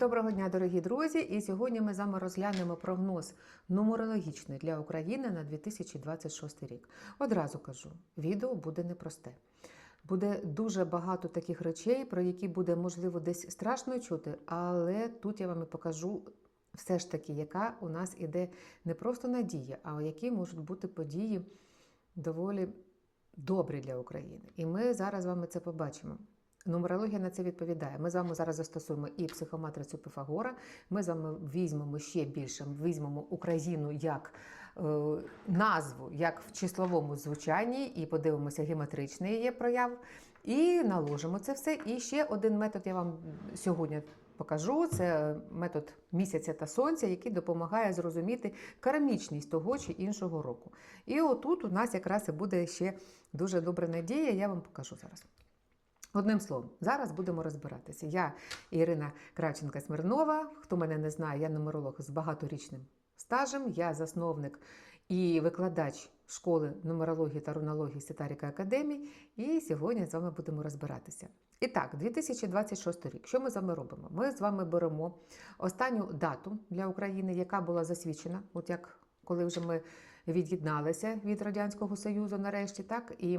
Доброго дня, дорогі друзі! І сьогодні ми з вами розглянемо прогноз нумерологічний для України на 2026 рік. Одразу кажу, відео буде непросте. Буде дуже багато таких речей, про які буде можливо десь страшно чути, але тут я вам і покажу все ж таки, яка у нас іде не просто надія, а які можуть бути події доволі добрі для України. І ми зараз з вами це побачимо. Нумерологія на це відповідає. Ми з вами зараз застосуємо і психоматрицю Пифагора. Ми з вами візьмемо ще більше, візьмемо Україну як е, назву, як в числовому звучанні, і подивимося, геометричний є прояв. І наложимо це все. І ще один метод я вам сьогодні покажу: це метод місяця та сонця, який допомагає зрозуміти кармічність того чи іншого року. І отут у нас якраз і буде ще дуже добра надія, я вам покажу зараз. Одним словом, зараз будемо розбиратися. Я Ірина Кравченка Смирнова. Хто мене не знає, я нумеролог з багаторічним стажем. Я засновник і викладач школи нумерології та рунології Ситаріка Академії. І сьогодні з вами будемо розбиратися. І так, 2026 рік. Що ми з вами робимо? Ми з вами беремо останню дату для України, яка була засвідчена, от як коли вже ми від'єдналися від Радянського Союзу, нарешті, так і.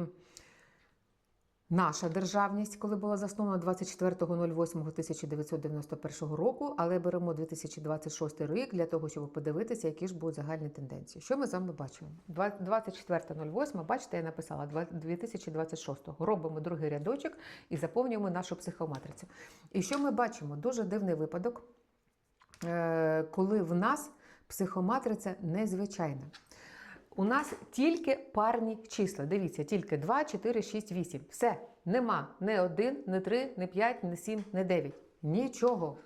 Наша державність, коли була заснована 24.08.1991 року, але беремо 2026 рік для того, щоб подивитися, які ж будуть загальні тенденції. Що ми з вами бачимо? 24.08, бачите, я написала 2026. Робимо другий рядочок і заповнюємо нашу психоматрицю. І що ми бачимо? Дуже дивний випадок, е, коли в нас психоматриця незвичайна. У нас тільки парні числа. Дивіться, тільки 2, 4, 6, 8. Все. Нема не 1, не 3, не 5, не 7, не 9. Нічого.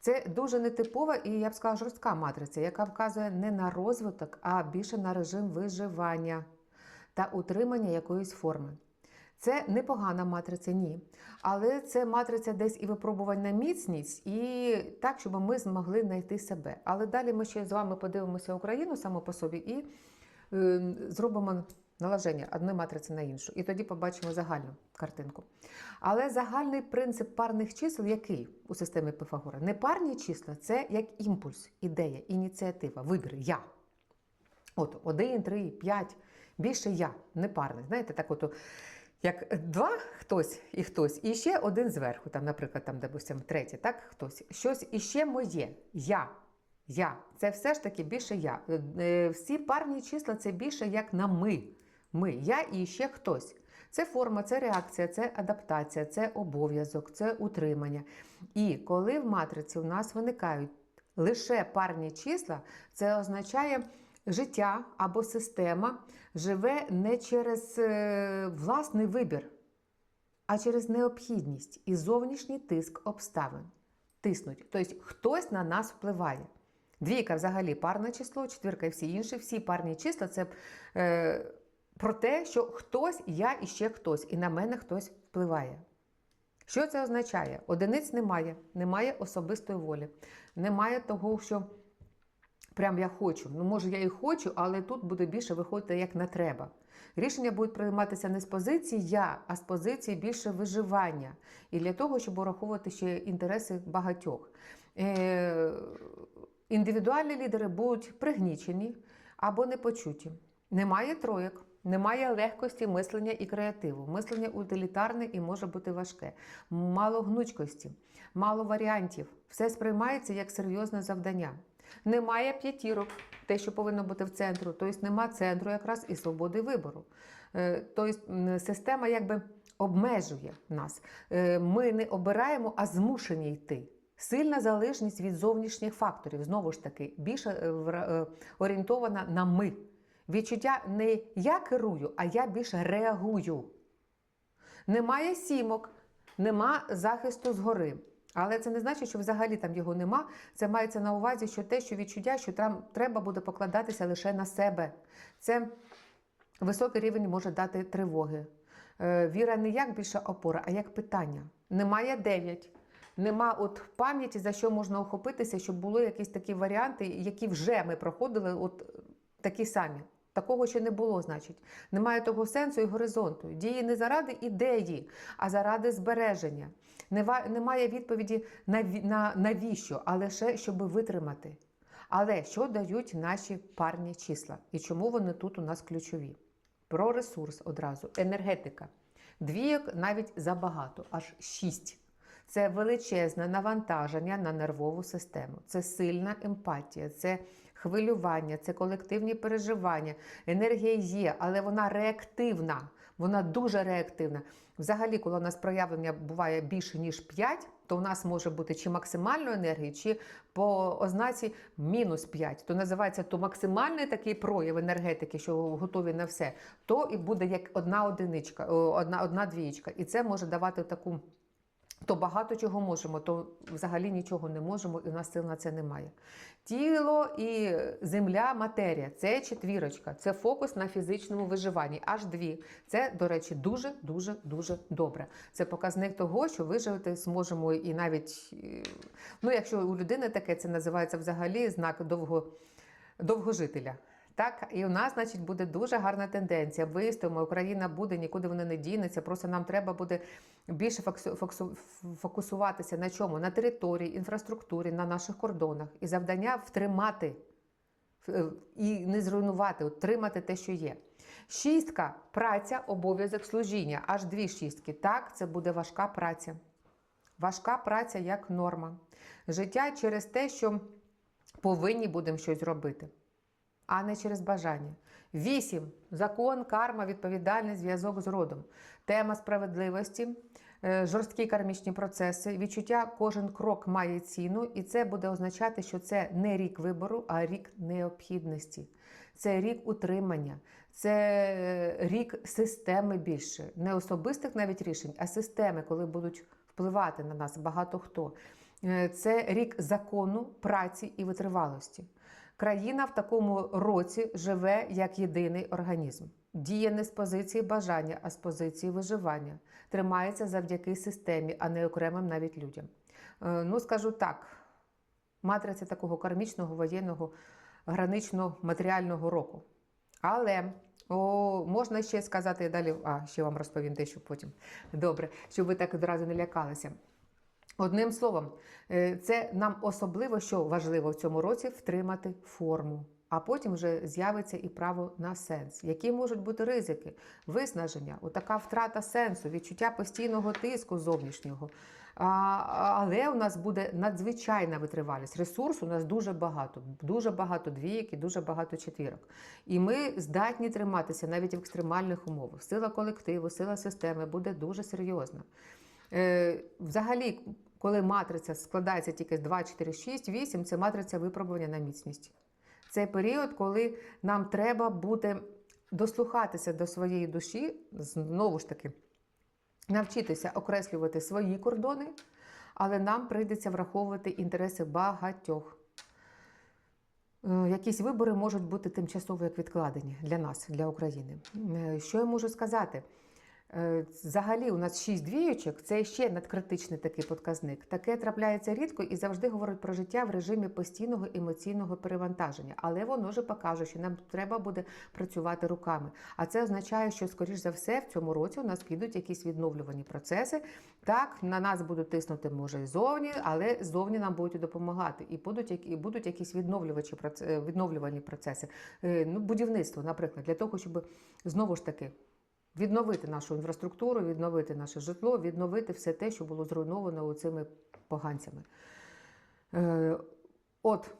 Це дуже нетипова і, я б сказала, жорстка матриця, яка вказує не на розвиток, а більше на режим виживання та утримання якоїсь форми. Це непогана матриця, ні. Але це матриця десь і випробувань на міцність, і так, щоб ми змогли знайти себе. Але далі ми ще з вами подивимося Україну само по собі і зробимо налаження одної матриці на іншу. І тоді побачимо загальну картинку. Але загальний принцип парних чисел який у системі Пифагора? Не парні числа, це як імпульс, ідея, ініціатива, вибір, я. От 1, 3, 5, більше я, не парний. Знаєте, так от. Як два хтось і хтось, і ще один зверху, там, наприклад, там, допустим, третє, так, хтось, щось іще моє. Я. Я. Це все ж таки більше я. Е, Всі парні числа це більше як на ми. Ми, я і ще хтось. Це форма, це реакція, це адаптація, це обов'язок, це утримання. І коли в матриці у нас виникають лише парні числа, це означає. Життя або система живе не через е, власний вибір, а через необхідність і зовнішній тиск обставин. Тиснуть. Тобто хтось на нас впливає. Двійка взагалі парне число, четвірка і всі інші, всі парні числа це е, про те, що хтось, я і ще хтось, і на мене хтось впливає. Що це означає? Одиниць немає, немає особистої волі, немає того, що. Прям я хочу. Ну, може, я і хочу, але тут буде більше виходити як не треба. Рішення будуть прийматися не з позиції я, а з позиції більше виживання. І для того, щоб ураховувати ще інтереси багатьох. Е- індивідуальні лідери будуть пригнічені або непочуті. Немає троєк. Немає легкості мислення і креативу. Мислення утилітарне і може бути важке. Мало гнучкості, мало варіантів. Все сприймається як серйозне завдання. Немає п'ятірок, те, що повинно бути в центру, тобто нема центру якраз і свободи вибору. Тобто система якби обмежує нас. Е, ми не обираємо, а змушені йти. Сильна залежність від зовнішніх факторів, знову ж таки, більше е, орієнтована на ми. Відчуття не я керую, а я більше реагую. Немає сімок, нема захисту згори. Але це не значить, що взагалі там його нема. Це мається на увазі, що те, що відчуття, що там треба буде покладатися лише на себе. Це високий рівень може дати тривоги. Е, віра не як більша опора, а як питання. Немає дев'ять. Нема от пам'яті, за що можна охопитися, щоб були якісь такі варіанти, які вже ми проходили, от такі самі. Такого ще не було, значить. Немає того сенсу і горизонту. Дії не заради ідеї, а заради збереження. Немає відповіді на, ві- на навіщо, а лише щоб витримати. Але що дають наші парні числа? І чому вони тут у нас ключові? Про ресурс одразу. Енергетика. Двійок навіть забагато, аж шість. Це величезне навантаження на нервову систему, це сильна емпатія, це хвилювання, це колективні переживання. Енергія є, але вона реактивна. Вона дуже реактивна. Взагалі, коли у нас проявлення буває більше ніж 5, то у нас може бути чи максимальної енергії, чи по ознаці мінус 5. То називається то максимальний такий прояв енергетики, що готові на все, то і буде як одна одиничка, одна, одна двієчка. І це може давати таку. То багато чого можемо, то взагалі нічого не можемо, і в нас сил на це немає. Тіло і земля, матерія це четвірочка, це фокус на фізичному виживанні. Аж дві. Це, до речі, дуже, дуже, добре. Це показник того, що вижити зможемо і навіть, е, ну, якщо у людини таке, це називається взагалі знак довго, довгожителя. Так, і у нас, значить, буде дуже гарна тенденція. Вистоїмо, Україна буде, нікуди вона не дінеться. Просто нам треба буде більше фокусуватися на чому? На території, інфраструктурі, на наших кордонах. І завдання втримати е, і не зруйнувати, утримати те, що є. Шістка праця, обов'язок служіння. Аж дві шістки. Так, це буде важка праця. Важка праця як норма. Життя через те, що повинні будемо щось робити а не через бажання. Вісім. Закон, карма, відповідальний зв'язок з родом. Тема справедливості, е, жорсткі кармічні процеси, відчуття, кожен крок має ціну, і це буде означати, що це не рік вибору, а рік необхідності. Це рік утримання, це е, рік системи більше, не особистих навіть рішень, а системи, коли будуть впливати на нас багато хто. Е, Це рік закону, праці і витривалості. Країна в такому році живе як єдиний організм. Діє не з позиції бажання, а з позиції виживання. Тримається завдяки системі, а не окремим навіть людям. Е, Ну, скажу так: матриця такого кармічного, воєнного, гранично-матеріального року. Але о, можна ще сказати далі, а ще вам розповім дещо потім. Добре, щоб ви так одразу не лякалися. Одним словом, е, це нам особливо що важливо в цьому році втримати форму. А потім вже з'явиться і право на сенс. Які можуть бути ризики, виснаження, отака втрата сенсу, відчуття постійного тиску зовнішнього. А, але у нас буде надзвичайна витривалість. Ресурсу у нас дуже багато, дуже багато двійок і дуже багато четвірок. І ми здатні триматися навіть в екстремальних умовах. Сила колективу, сила системи буде дуже серйозна. Е, Взагалі, коли матриця складається тільки з 2, 4, 6, 8, це матриця випробування на міцність. Це період, коли нам треба буде дослухатися до своєї душі, знову ж таки, навчитися окреслювати свої кордони, але нам прийдеться враховувати інтереси багатьох. Е, Якісь вибори можуть бути тимчасово як відкладені для нас, для України. Е, Що я можу сказати? Е, Взагалі, у нас шість двіючок, це ще надкритичний такий показник. Таке трапляється рідко і завжди говорить про життя в режимі постійного емоційного перевантаження. Але воно ж покаже, що нам треба буде працювати руками. А це означає, що, скоріш за все, в цьому році у нас підуть якісь відновлювані процеси. Так, на нас будуть тиснути, може, і зовні, але зовні нам будуть допомагати. І будуть, і будуть якісь відновлювачі е, відновлювані процеси. Е, Ну, будівництво, наприклад, для того, щоб знову ж таки. Відновити нашу інфраструктуру, відновити наше житло, відновити все те, що було зруйновано цими поганцями. Е, от.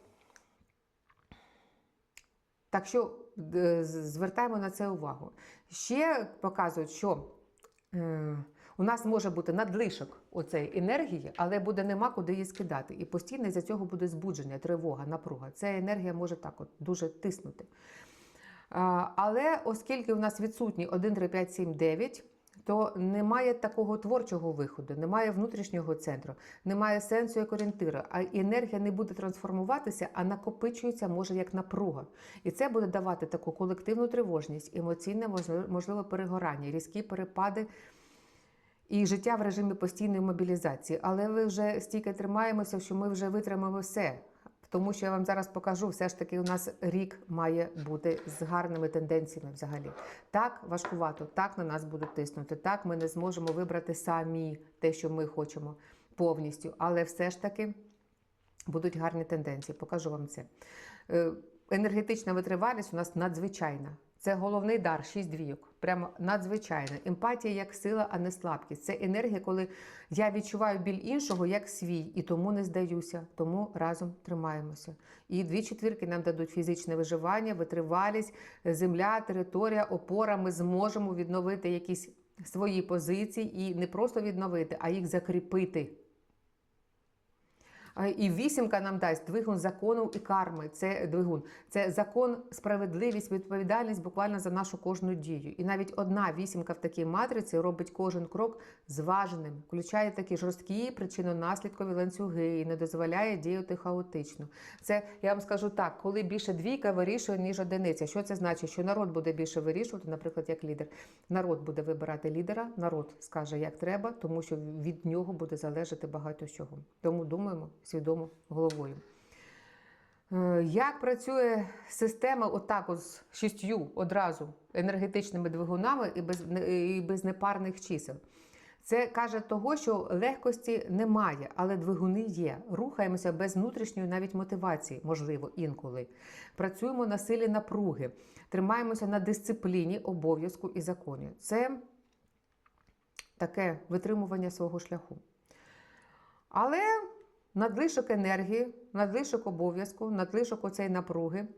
Так що е, звертаємо на це увагу. Ще показують, що е, у нас може бути надлишок оцеї енергії, але буде нема куди її скидати. І постійно за цього буде збудження, тривога, напруга. Ця енергія може так от дуже тиснути. Але оскільки у нас відсутні 1, 3, 5, 7, 9, то немає такого творчого виходу, немає внутрішнього центру, немає сенсу як орієнтира, а енергія не буде трансформуватися, а накопичується може як напруга. І це буде давати таку колективну тривожність, емоційне можливо перегорання, різкі перепади. І життя в режимі постійної мобілізації. Але ми вже стільки тримаємося, що ми вже витримаємо все. Тому що я вам зараз покажу, все ж таки у нас рік має бути з гарними тенденціями взагалі. Так, важкувато, так на нас будуть тиснути, так ми не зможемо вибрати самі те, що ми хочемо повністю, але все ж таки будуть гарні тенденції. Покажу вам це. Е, Енергетична витривалість у нас надзвичайна. Це головний дар, шість двійок. Прямо надзвичайна. Емпатія як сила, а не слабкість. Це енергія, коли я відчуваю біль іншого як свій, і тому не здаюся, тому разом тримаємося. І дві четвірки нам дадуть фізичне виживання, витривалість, земля, територія, опора. Ми зможемо відновити якісь свої позиції і не просто відновити, а їх закріпити. І вісімка нам дасть двигун закону і карми. Це двигун, це закон, справедливість, відповідальність буквально за нашу кожну дію. І навіть одна вісімка в такій матриці робить кожен крок зваженим, включає такі жорсткі причинно-наслідкові ланцюги і не дозволяє діяти хаотично. Це я вам скажу так, коли більше двійка вирішує, ніж одиниця. Що це значить? Що народ буде більше вирішувати, наприклад, як лідер. Народ буде вибирати лідера, народ скаже, як треба, тому що від нього буде залежати багато чого. Тому думаємо свідомо головою. Е, Як працює система отак от з шістю одразу енергетичними двигунами і без, і без непарних чисел? Це каже того, що легкості немає, але двигуни є. Рухаємося без внутрішньої навіть мотивації, можливо, інколи. Працюємо на силі напруги, тримаємося на дисципліні, обов'язку і законі. Це таке витримування свого шляху. Але надлишок енергії, надлишок обов'язку, надлишок оцей напруги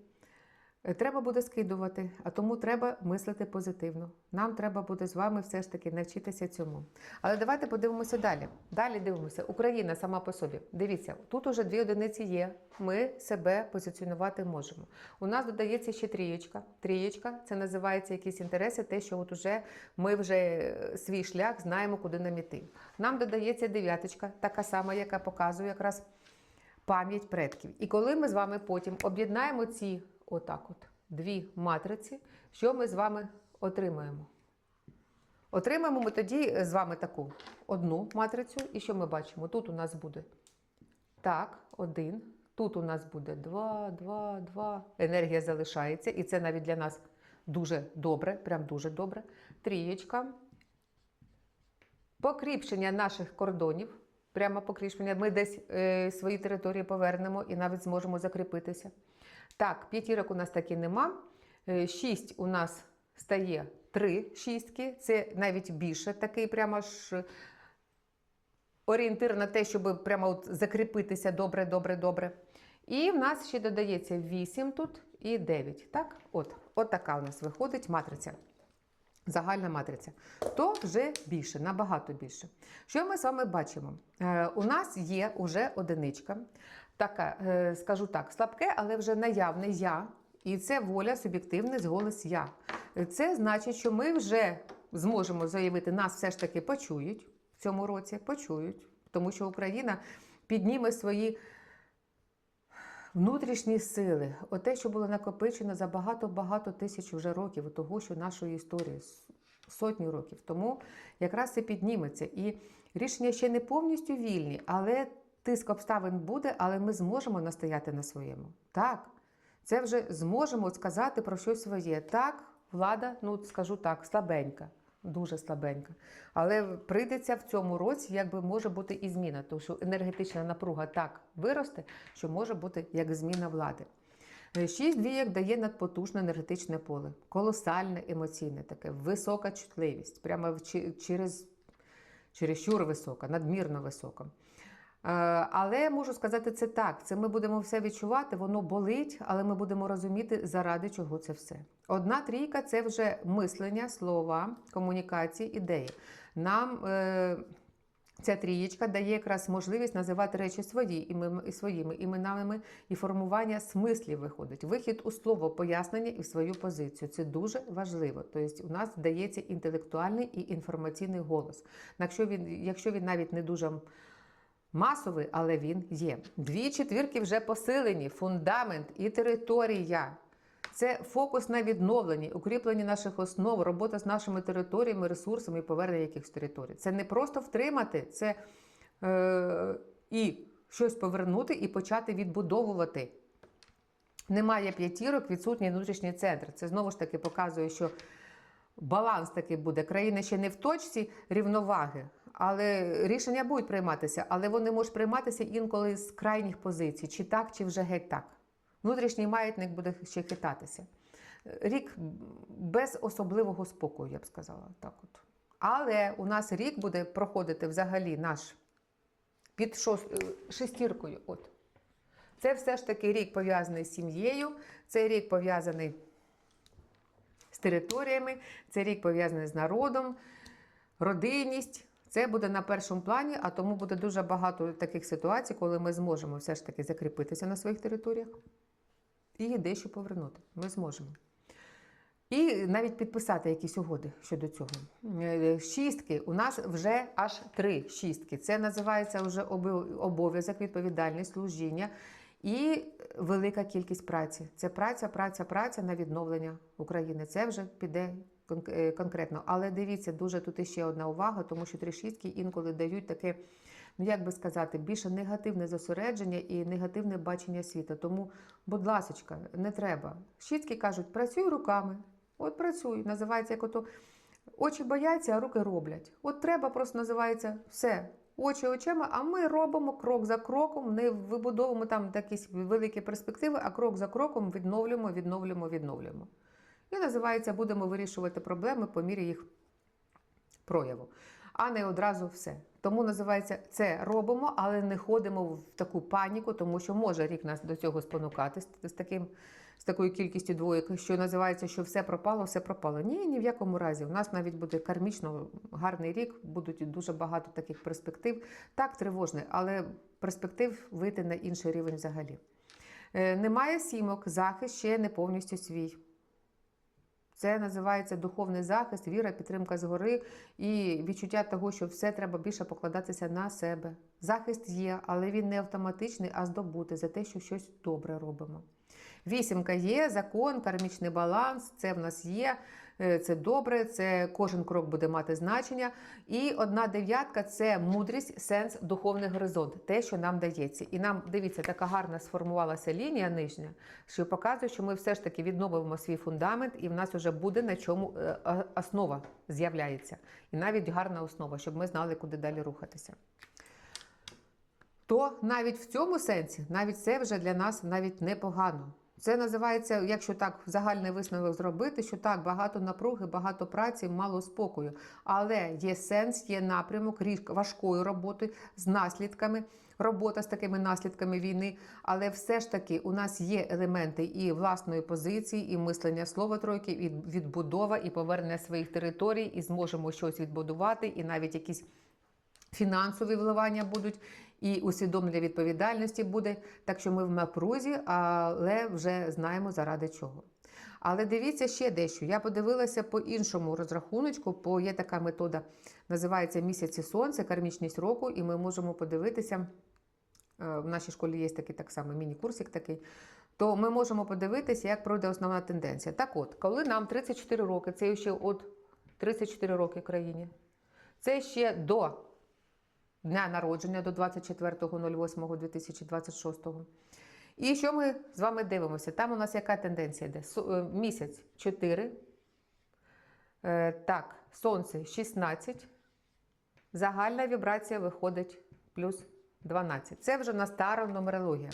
треба буде скидувати, а тому треба мислити позитивно. Нам треба буде з вами все ж таки навчитися цьому. Але давайте подивимося далі. Далі дивимося. Україна сама по собі. Дивіться, тут уже дві одиниці є. Ми себе позиціонувати можемо. У нас додається ще трієчка. Трієчка це називається якісь інтереси, те, що от уже ми вже е, свій шлях знаємо, куди нам іти. Нам додається дев'яточка, така сама, яка показує якраз пам'ять предків. І коли ми з вами потім об'єднаємо ці отак от дві матриці, що ми з вами отримаємо? Отримаємо ми тоді з вами таку одну матрицю, і що ми бачимо? Тут у нас буде так, один. Тут у нас буде два, два, два. Енергія залишається, і це навіть для нас дуже добре, прям дуже добре. Трієчка. Покріпшення наших кордонів. Прямо покріпшення. Ми десь е, свої території повернемо і навіть зможемо закріпитися. Так, п'ятірок у нас таки нема. Е, Шість у нас стає три шістки. Це навіть більше такий прямо ж орієнтир на те, щоб прямо от закріпитися добре, добре, добре. І в нас ще додається 8 тут і 9. Так? От, от така у нас виходить матриця. Загальна матриця. То вже більше, набагато більше. Що ми з вами бачимо? Е, у нас є вже одиничка, така, е, скажу так, слабке, але вже наявне я. І це воля, суб'єктивний зголос я. Це значить, що ми вже зможемо заявити, нас все ж таки почують в цьому році, почують, тому що Україна підніме свої внутрішні сили, оте, що було накопичено за багато-багато тисяч вже років, того, що нашої історії, сотні років. Тому якраз це підніметься. І рішення ще не повністю вільні, але тиск обставин буде, але ми зможемо настояти на своєму. Так, це вже зможемо сказати про щось своє. Так, влада, ну скажу так, слабенька. Дуже слабенька. Але прийдеться в цьому році, якби може бути і зміна, тому що енергетична напруга так виросте, що може бути як зміна влади. Е, Шість двієк дає надпотужне енергетичне поле, колосальне емоційне таке, висока чутливість, прямо чи- через, чересчур висока, надмірно висока. Е, Але можу сказати це так: це ми будемо все відчувати, воно болить, але ми будемо розуміти, заради чого це все. Одна трійка це вже мислення, слова, комунікації, ідеї. Нам е, ця трієчка дає якраз можливість називати речі свої імен- і своїми іменами, і формування смислів виходить. Вихід у слово, пояснення і в свою позицію. Це дуже важливо. Тобто, у нас дається інтелектуальний і інформаційний голос. Якщо він, якщо він навіть не дуже масовий, але він є. Дві четвірки вже посилені, фундамент і територія. Це фокус на відновленні, укріпленні наших основ, робота з нашими територіями, ресурсами повернення якихось територій. Це не просто втримати, це е, і щось повернути і почати відбудовувати. Немає п'ятірок, відсутній внутрішній центр. Це знову ж таки показує, що баланс такий буде. Країна ще не в точці рівноваги, але рішення будуть прийматися, але вони можуть прийматися інколи з крайніх позицій, чи так, чи вже геть так. Внутрішній маятник буде ще хитатися. Рік без особливого спокою, я б сказала. так от. Але у нас рік буде проходити взагалі наш під шост... е, шестіркою. От. Це все ж таки рік пов'язаний з сім'єю, це рік пов'язаний з територіями, це рік пов'язаний з народом, родинність. Це буде на першому плані, а тому буде дуже багато таких ситуацій, коли ми зможемо все ж таки закріпитися на своїх територіях і дещо повернути. Ми зможемо. І навіть підписати якісь угоди щодо цього. Е, Шістки у нас вже аж три шістки. Це називається вже обов'язок, відповідальність, служіння і велика кількість праці. Це праця, праця, праця на відновлення України. Це вже піде конкретно. Але дивіться, дуже тут іще одна увага, тому що три шістки інколи дають таке. Ну, як би сказати, більше негативне зосередження і негативне бачення світу. Тому, будь ласочка, не треба. Шістки кажуть, працюй руками. От працюй. Називається як ото очі бояться, а руки роблять. От треба просто називається все. Очі очима, а ми робимо крок за кроком, не вибудовуємо там якісь великі перспективи, а крок за кроком відновлюємо, відновлюємо, відновлюємо. І називається будемо вирішувати проблеми по мірі їх прояву, а не одразу все. Тому називається це робимо, але не ходимо в таку паніку, тому що може рік нас до цього спонукати з, таким. З такою кількістю двоєк, що називається, що все пропало, все пропало. Ні, ні в якому разі. У нас навіть буде кармічно гарний рік, будуть дуже багато таких перспектив. Так, тривожне, але перспектив вийти на інший рівень взагалі. Е, Немає сімок, захист ще не повністю свій. Це називається духовний захист, віра, підтримка згори і відчуття того, що все треба більше покладатися на себе. Захист є, але він не автоматичний, а здобути за те, що щось добре робимо. Вісімка є, закон, кармічний баланс, це в нас є, це добре, це кожен крок буде мати значення. І одна дев'ятка це мудрість, сенс, духовний горизонт, те, що нам дається. І нам, дивіться, така гарна сформувалася лінія нижня, що показує, що ми все ж таки відновимо свій фундамент, і в нас вже буде на чому е, е, основа з'являється. І навіть гарна основа, щоб ми знали, куди далі рухатися. То навіть в цьому сенсі, навіть це вже для нас навіть непогано. Це називається, якщо так загальний висновок зробити, що так, багато напруги, багато праці, мало спокою. Але є сенс, є напрямок ріж- важкої роботи з наслідками, робота з такими наслідками війни. Але все ж таки у нас є елементи і власної позиції, і мислення слова тройки, і відбудова, і повернення своїх територій, і зможемо щось відбудувати, і навіть якісь фінансові вливання будуть, і усвідомлення відповідальності буде. Так що ми в напрузі, але вже знаємо заради чого. Але дивіться ще дещо. Я подивилася по іншому розрахуночку, бо є така метода, називається місяці сонця, кармічність року, і ми можемо подивитися. е, В нашій школі є такий так само міні-курсик такий. То ми можемо подивитися, як пройде основна тенденція. Так от, коли нам 34 роки, це ще от 34 роки країні, це ще до дня народження до 24.08.2026. І що ми з вами дивимося? Там у нас яка тенденція йде? Е, Місяць 4. Е, Так, сонце 16. Загальна вібрація виходить плюс 12. Це вже на стара нумерологія.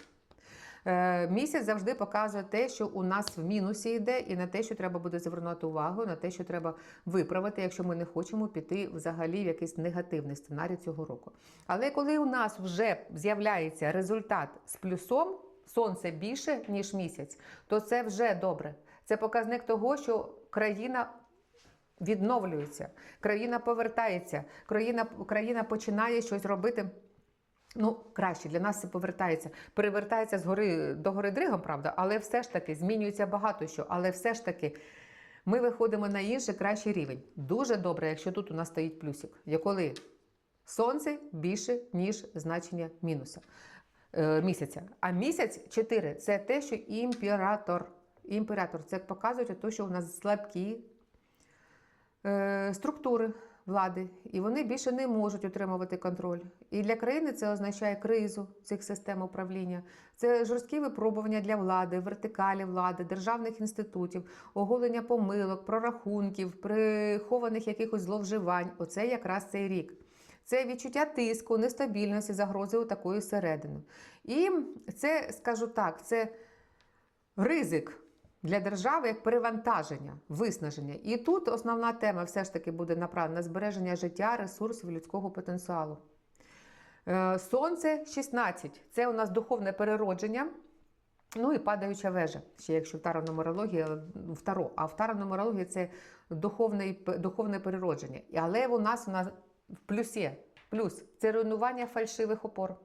Е, Місяць завжди показує те, що у нас в мінусі йде, і на те, що треба буде звернути увагу, на те, що треба виправити, якщо ми не хочемо піти взагалі в якийсь негативний сценарій цього року. Але коли у нас вже з'являється результат з плюсом, сонце більше, ніж місяць, то це вже добре. Це показник того, що країна відновлюється, країна повертається, країна, країна починає щось робити. Ну, краще для нас це повертається. Перевертається з гори до гори дригом, правда, але все ж таки змінюється багато що. Але все ж таки ми виходимо на інший кращий рівень. Дуже добре, якщо тут у нас стоїть плюсик, коли сонце більше, ніж значення мінуса е, місяця. А місяць 4 це те, що імператор. Імператор це показує те, що у нас слабкі е, структури влади, і вони більше не можуть утримувати контроль. І для країни це означає кризу цих систем управління. Це жорсткі випробування для влади, вертикалі влади, державних інститутів, оголення помилок, прорахунків, прихованих якихось зловживань. Оце якраз цей рік. Це відчуття тиску, нестабільності, загрози у такої середини. І це, скажу так, це ризик для держави як перевантаження, виснаження. І тут основна тема все ж таки буде направлена на збереження життя, ресурсів людського потенціалу. Е, Сонце 16 це у нас духовне переродження. Ну і падаюча вежа, ще якщо в таро-нумерології, в таро, а в таро-нумерології це духовне, духовне переродження. Але у нас у нас в плюсі. Плюс це руйнування фальшивих опор,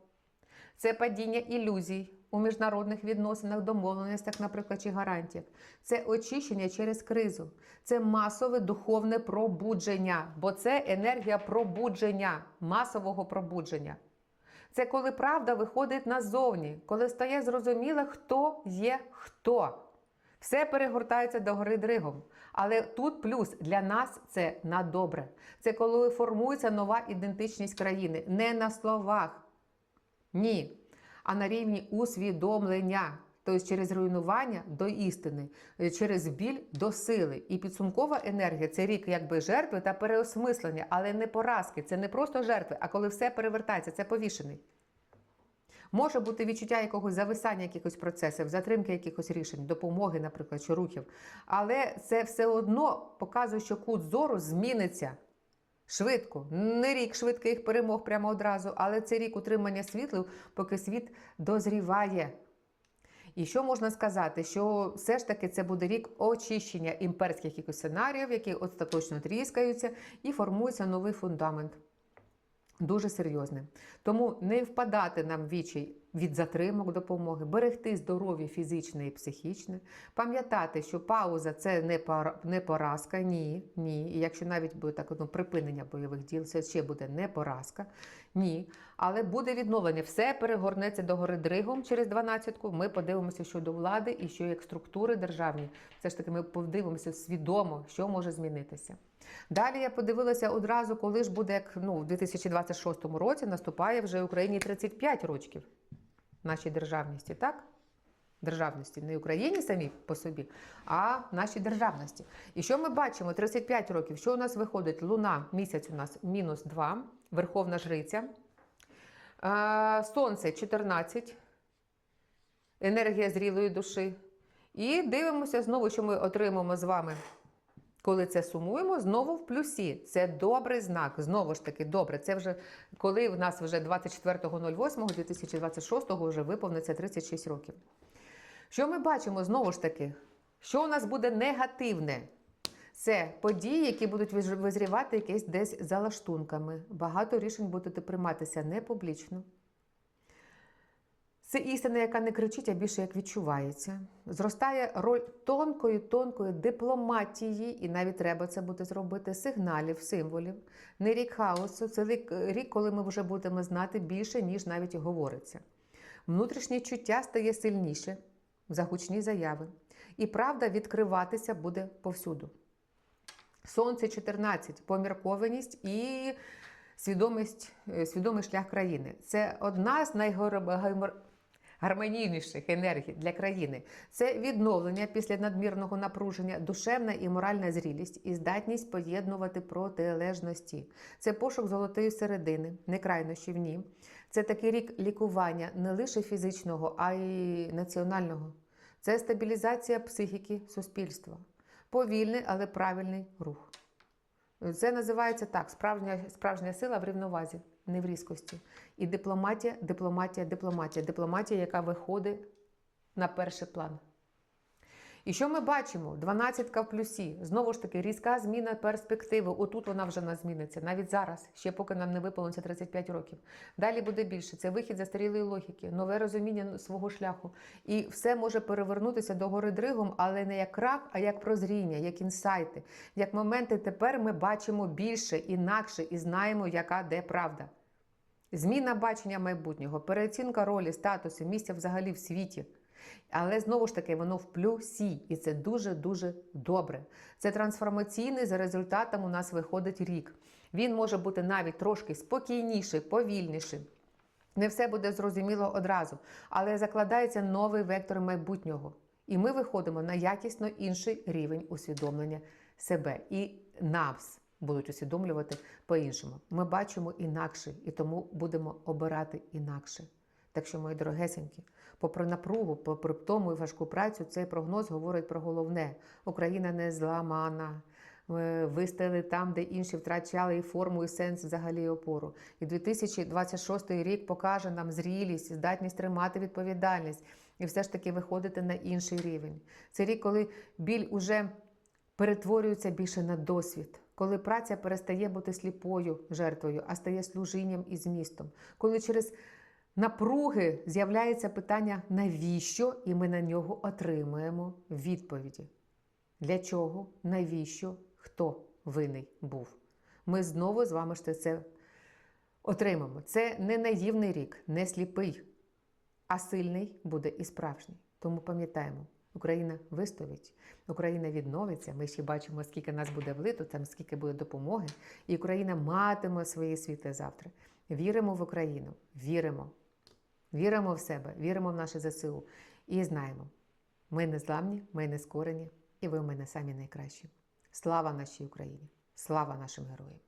це падіння ілюзій у міжнародних відносинах, домовленостях, наприклад, чи гарантіях. Це очищення через кризу, це масове духовне пробудження, бо це енергія пробудження, масового пробудження. Це коли правда виходить назовні, коли стає зрозуміло, хто є хто. Все перегортається до гори дригом. Але тут плюс для нас це на добре. Це коли формується нова ідентичність країни. Не на словах. Ні. А на рівні усвідомлення. Тобто через руйнування до істини, через біль до сили. І підсумкова енергія це рік якби жертви та переосмислення, але не поразки. Це не просто жертви, а коли все перевертається, це повішений. Може бути відчуття якогось зависання якихось процесів, затримки якихось рішень, допомоги, наприклад, чи рухів. Але це все одно показує, що кут зору зміниться швидко. Не рік швидких перемог прямо одразу, але це рік утримання світлу, поки світ дозріває. І що можна сказати? Що все ж таки це буде рік очищення імперських якихось сценаріїв, які остаточно тріскаються, і формується новий фундамент. Дуже серйозне. Тому не впадати нам в вічі від затримок допомоги, берегти здоров'я фізичне і психічне, пам'ятати, що пауза це не пора- поразка, ні, ні. І якщо навіть буде так ну, припинення бойових діл, це ще буде не поразка, ні. Але буде відновлення. Все перегорнеться до гори дригом через 12-ку. Ми подивимося щодо влади і що як структури державні. Все ж таки, ми подивимося свідомо, що може змінитися. Далі я подивилася одразу, коли ж буде, як ну, в 2026 році наступає вже Україні 35 років нашій державності, так? Державності, не Україні самі по собі, а нашій державності. І що ми бачимо? 35 років. Що у нас виходить? Луна, місяць у нас мінус 2, Верховна Жриця. Сонце 14, енергія зрілої душі. І дивимося знову, що ми отримаємо з вами коли це сумуємо, знову в плюсі. Це добрий знак. Знову ж таки, добре. Це вже коли в нас вже 24.08.2026 вже виповниться 36 років. Що ми бачимо знову ж таки? Що у нас буде негативне? Це події, які будуть визрівати якесь десь за лаштунками. Багато рішень будете прийматися не публічно. Це істина, яка не кричить, а більше як відчувається. Зростає роль тонкої, тонкої дипломатії, і навіть треба це буде зробити сигналів, символів. Не рік хаосу, це рік, коли ми вже будемо знати більше, ніж навіть говориться. Внутрішнє чуття стає сильніше за гучні заяви, і правда відкриватися буде повсюду. Сонце 14, поміркованість і свідомість, е, свідомий шлях країни. Це одна з найгармонійніших енергій для країни. Це відновлення після надмірного напруження, душевна і моральна зрілість і здатність поєднувати протилежності. Це пошук золотої середини, не крайнощів ні. Це такий рік лікування не лише фізичного, а й національного. Це стабілізація психіки суспільства. Повільний, але правильний рух. Це називається так: справжня, справжня сила в рівновазі, не в різкості. І дипломатія, дипломатія, дипломатія. Дипломатія, яка виходить на перший план. І що ми бачимо? 12 в плюсі. Знову ж таки, різка зміна перспективи. Отут вона вже не зміниться. Навіть зараз, ще поки нам не виповниться 35 років. Далі буде більше. Це вихід застарілої логіки, нове розуміння свого шляху. І все може перевернутися до гори дригом, але не як крах, а як прозріння, як інсайти, як моменти тепер ми бачимо більше, інакше і знаємо, яка де правда. Зміна бачення майбутнього, переоцінка ролі, статусу, місця взагалі в світі. Але знову ж таки, воно в плюсі, і це дуже-дуже добре. Це трансформаційний за результатом у нас виходить рік. Він може бути навіть трошки спокійніший, повільніший. Не все буде зрозуміло одразу, але закладається новий вектор майбутнього. І ми виходимо на якісно інший рівень усвідомлення себе. І нас будуть усвідомлювати по-іншому. Ми бачимо інакше і тому будемо обирати інакше. Так що, мої дорогесенькі, попри напругу, попри тому і важку працю, цей прогноз говорить про головне: Україна не зламана. Ми вистояли там, де інші втрачали і форму, і сенс взагалі і опору. І 2026 рік покаже нам зрілість, здатність тримати відповідальність і все ж таки виходити на інший рівень. Це рік, коли біль уже перетворюється більше на досвід, коли праця перестає бути сліпою жертвою, а стає служінням і змістом, коли через напруги з'являється питання навіщо, і ми на нього отримуємо відповіді. Для чого, навіщо, хто винний був. Ми знову з вами ж це отримаємо. Це не наївний рік, не сліпий, а сильний буде і справжній. Тому пам'ятаємо, Україна вистоїть, Україна відновиться. Ми ще бачимо, скільки нас буде влито, там скільки буде допомоги, і Україна матиме своє світле завтра. Віримо в Україну, віримо, віримо в себе, віримо в наше ЗСУ і знаємо, ми не зламні, ми не скорені, і ви в мене самі найкращі. Слава нашій Україні! Слава нашим героям!